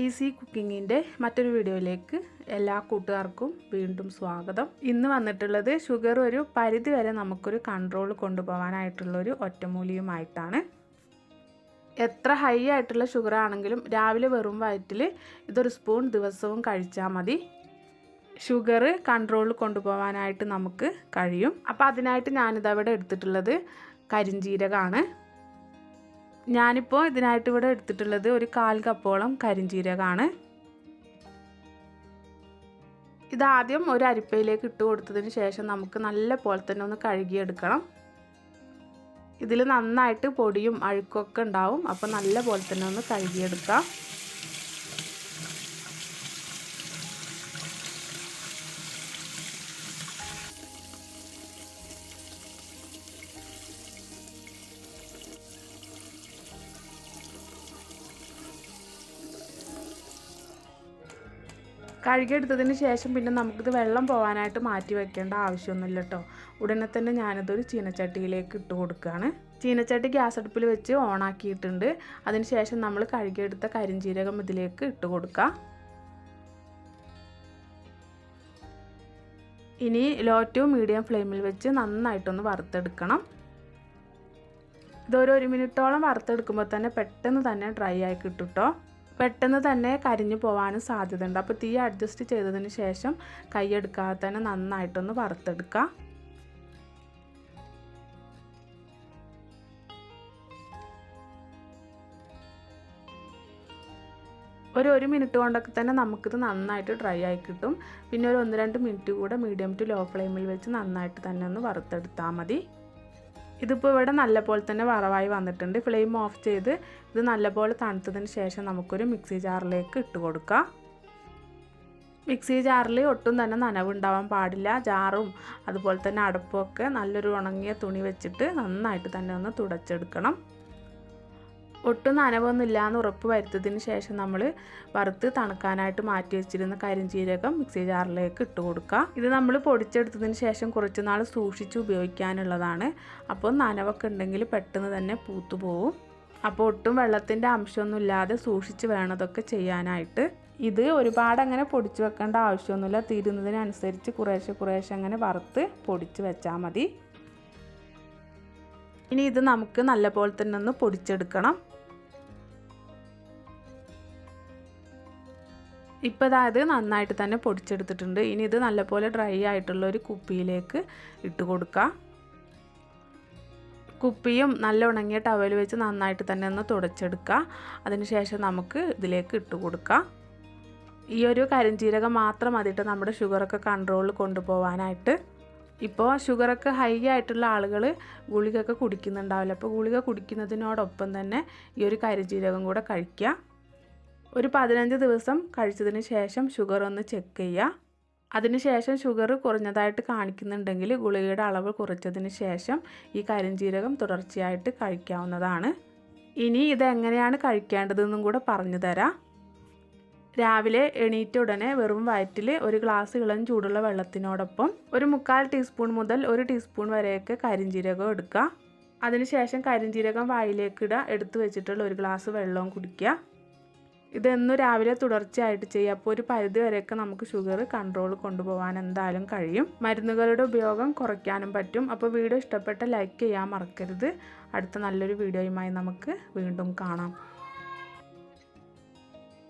Easy കുക്കിങ്ങിന്റെ മറ്റൊരു വീഡിയോയിലേക്ക് എല്ലാ കൂട്ടുകാർക്കും വീണ്ടും സ്വാഗതം. ഇന്ന് വന്നിട്ടുള്ളത് ഷുഗർ ഒരു പരിധി വരെ നമുക്കൊരു കൺട്രോൾ കൊണ്ടുപോകാനായിട്ടുള്ളൊരു ഒറ്റമൂലിയുമായിട്ടാണ്. എത്ര ഹൈ ആയിട്ടുള്ള ഷുഗർ ആണെങ്കിലും രാവിലെ വെറും വയറ്റിൽ ഇതൊരു സ്പൂൺ ദിവസവും കഴിച്ചാൽ മതി. ഷുഗർ കൺട്രോൾ കൊണ്ടുപോകാനായിട്ട് നമുക്ക് കഴിയും. അപ്പോൾ അതിനായിട്ട് ഞാനിതവിടെ എടുത്തിട്ടുള്ളത് കരിഞ്ജീരകമാണ് ഞാനിപ്പോൾ ഇതിനായിട്ട് ഇവിടെ എടുത്തിട്ടുള്ളത് ഒരു കാൽ കപ്പോളം കരിഞ്ജീരകമാണ് ഇതാദ്യം ഒരു അരിപ്പയിലേക്ക് ഇട്ട് കൊടുത്തതിന് ശേഷം നമുക്ക് നല്ല പോലെ തന്നെ ഒന്ന് കഴുകിയെടുക്കണം. ഇതിൽ നന്നായിട്ട് പൊടിയും അഴുക്കൊക്കെ ഉണ്ടാവും. അപ്പോൾ നല്ല പോലെ തന്നെ ഒന്ന് കഴുകിയെടുക്കാം. കഴുകിയെടുത്തതിന് ശേഷം പിന്നെ നമുക്കിത് വെള്ളം പോകാനായിട്ട് മാറ്റി വെക്കേണ്ട ആവശ്യമൊന്നുമില്ല കേട്ടോ ഉടനെ തന്നെ ഞാനിതൊരു ചീനച്ചട്ടിയിലേക്ക് ഇട്ട് കൊടുക്കുകയാണ്. ചീനച്ചട്ടി ഗ്യാസ് അടുപ്പിൽ വെച്ച് ഓണാക്കിയിട്ടുണ്ട്. അതിന് ശേഷം നമ്മൾ കഴുകിയെടുത്ത കരിഞ്ചീരകം ഇതിലേക്ക് ഇട്ട് കൊടുക്കുക ഇനി ലോ ടു മീഡിയം ഫ്ലെയിമിൽ വെച്ച് നന്നായിട്ടൊന്ന് വറുത്തെടുക്കണം. ഇതൊരു ഒരു മിനിറ്റോളം വറുത്തെടുക്കുമ്പോൾ തന്നെ പെട്ടെന്ന് തന്നെ ഡ്രൈ ആയി കിട്ടും കേട്ടോ പെട്ടെന്ന് തന്നെ കരിഞ്ഞു പോകാനും സാധ്യതയുണ്ട്. അപ്പോൾ തീ അഡ്ജസ്റ്റ് ചെയ്തതിന് ശേഷം കൈയെടുക്കാതെ തന്നെ നന്നായിട്ടൊന്ന് വറുത്തെടുക്കുക ഒരു ഒരു മിനിറ്റ് കൊണ്ടൊക്കെ തന്നെ നമുക്കിത് നന്നായിട്ട് ഡ്രൈ ആയി കിട്ടും. പിന്നെ ഒരു ഒന്ന് രണ്ട് മിനിറ്റ് കൂടെ മീഡിയം ടു ലോ ഫ്ലെയിമിൽ വെച്ച് നന്നായിട്ട് തന്നെ ഒന്ന് വറുത്തെടുത്താൽ മതി. ഇതിപ്പോൾ ഇവിടെ നല്ലപോലെ തന്നെ വറവായി വന്നിട്ടുണ്ട്. ഫ്ലെയിം ഓഫ് ചെയ്ത് ഇത് നല്ലപോലെ തണുത്തതിന് ശേഷം നമുക്കൊരു മിക്സി ജാറിലേക്ക് ഇട്ട് കൊടുക്കാം. മിക്സി ജാറിൽ ഒട്ടും തന്നെ നനവുണ്ടാവാൻ പാടില്ല. ജാറും അതുപോലെ തന്നെ അടപ്പുമൊക്കെ നല്ലൊരു ഉണങ്ങിയ തുണി വെച്ചിട്ട് നന്നായിട്ട് തന്നെ ഒന്ന് തുടച്ചെടുക്കണം. ഒട്ടും നനവൊന്നുമില്ല എന്ന് ഉറപ്പ് വരുത്തതിന് ശേഷം നമ്മൾ വറുത്ത് തണുക്കാനായിട്ട് മാറ്റി വെച്ചിരുന്ന കരിഞ്ചീരകം മിക്സി ജാറിലേക്ക് ഇട്ട് കൊടുക്കുക. ഇത് നമ്മൾ പൊടിച്ചെടുത്തതിന് ശേഷം കുറച്ച് നാൾ സൂക്ഷിച്ച് ഉപയോഗിക്കാനുള്ളതാണ്. അപ്പോൾ നനവൊക്കെ ഉണ്ടെങ്കിൽ പെട്ടെന്ന് തന്നെ പൂത്തു പോവും. അപ്പോൾ ഒട്ടും വെള്ളത്തിന്റെ അംശമൊന്നും ഇല്ലാതെ സൂക്ഷിച്ച് വേണം ഇതൊക്കെ ചെയ്യാനായിട്ട്. ഇത് ഒരുപാട് അങ്ങനെ പൊടിച്ച് വെക്കേണ്ട ആവശ്യമൊന്നുമില്ല. തീരുന്നതിനനുസരിച്ച് കുറേശ്ശെ കുറേശ്ശെ അങ്ങനെ വറുത്ത് പൊടിച്ച് വെച്ചാൽ മതി. ഇനി ഇത് നമുക്ക് നല്ലപോലെ തന്നെ ഒന്ന് പൊടിച്ചെടുക്കണം. ഇപ്പോൾ അതായത് നന്നായിട്ട് തന്നെ പൊടിച്ചെടുത്തിട്ടുണ്ട്. ഇനി ഇത് നല്ലപോലെ ഡ്രൈ ആയിട്ടുള്ള ഒരു കുപ്പിയിലേക്ക് ഇട്ട് കൊടുക്കുക കുപ്പിയും നല്ല ഉണങ്ങിയ ടവൽ വെച്ച് നന്നായിട്ട് തന്നെ ഒന്ന് തുടച്ചെടുക്കുക അതിനുശേഷം നമുക്ക് ഇതിലേക്ക് ഇട്ട് കൊടുക്കാം. ഈ ഒരു കരിഞ്ചീരകം മാത്രം മതിയിട്ട് നമ്മുടെ ഷുഗറൊക്കെ കൺട്രോളിൽ കൊണ്ടുപോകാനായിട്ട് ഇപ്പോൾ ഷുഗറൊക്കെ ഹൈ ആയിട്ടുള്ള ആളുകൾ ഗുളികയൊക്കെ കുടിക്കുന്നുണ്ടാവില്ല. അപ്പോൾ ഗുളിക കുടിക്കുന്നതിനോടൊപ്പം തന്നെ ഈ ഒരു കരിഞ്ചീരകം കൂടെ കഴിക്കുക ഒരു പതിനഞ്ച് ദിവസം കഴിച്ചതിന് ശേഷം ഷുഗർ ഒന്ന് ചെക്ക് ചെയ്യുക അതിനുശേഷം ഷുഗർ കുറഞ്ഞതായിട്ട് കാണിക്കുന്നുണ്ടെങ്കിൽ ഗുളികയുടെ അളവ് കുറച്ചതിന് ശേഷം ഈ കരിഞ്ചീരകം തുടർച്ചയായിട്ട് കഴിക്കാവുന്നതാണ്. ഇനി ഇതെങ്ങനെയാണ് കഴിക്കേണ്ടതെന്നും കൂടെ പറഞ്ഞു തരാം. രാവിലെ എണീറ്റ ഉടനെ വെറും വയറ്റിൽ ഒരു ഗ്ലാസ് ഇളം ചൂടുള്ള വെള്ളത്തിനോടൊപ്പം ഒരു മുക്കാൽ ടീസ്പൂൺ മുതൽ ഒരു ടീസ്പൂൺ വരെയൊക്കെ കരിഞ്ജീരകം എടുക്കുക. അതിനുശേഷം കരിഞ്ജീരകം വായിലേക്ക് എടുത്തു വെച്ചിട്ടുള്ള ഒരു ഗ്ലാസ് വെള്ളവും കുടിക്കുക. ഇതെന്നും രാവിലെ തുടർച്ചയായിട്ട് ചെയ്യുക അപ്പോൾ ഒരു പരിധി വരെയൊക്കെ നമുക്ക് ഷുഗർ കൺട്രോൾ കൊണ്ടുപോകാൻ എന്തായാലും കഴിയും. മരുന്നുകളുടെ ഉപയോഗം കുറയ്ക്കാനും പറ്റും. അപ്പോൾ വീഡിയോ ഇഷ്ടപ്പെട്ട ലൈക്ക് ചെയ്യാൻ മറക്കരുത്. അടുത്ത നല്ലൊരു വീഡിയോയുമായി നമുക്ക് വീണ്ടും കാണാം.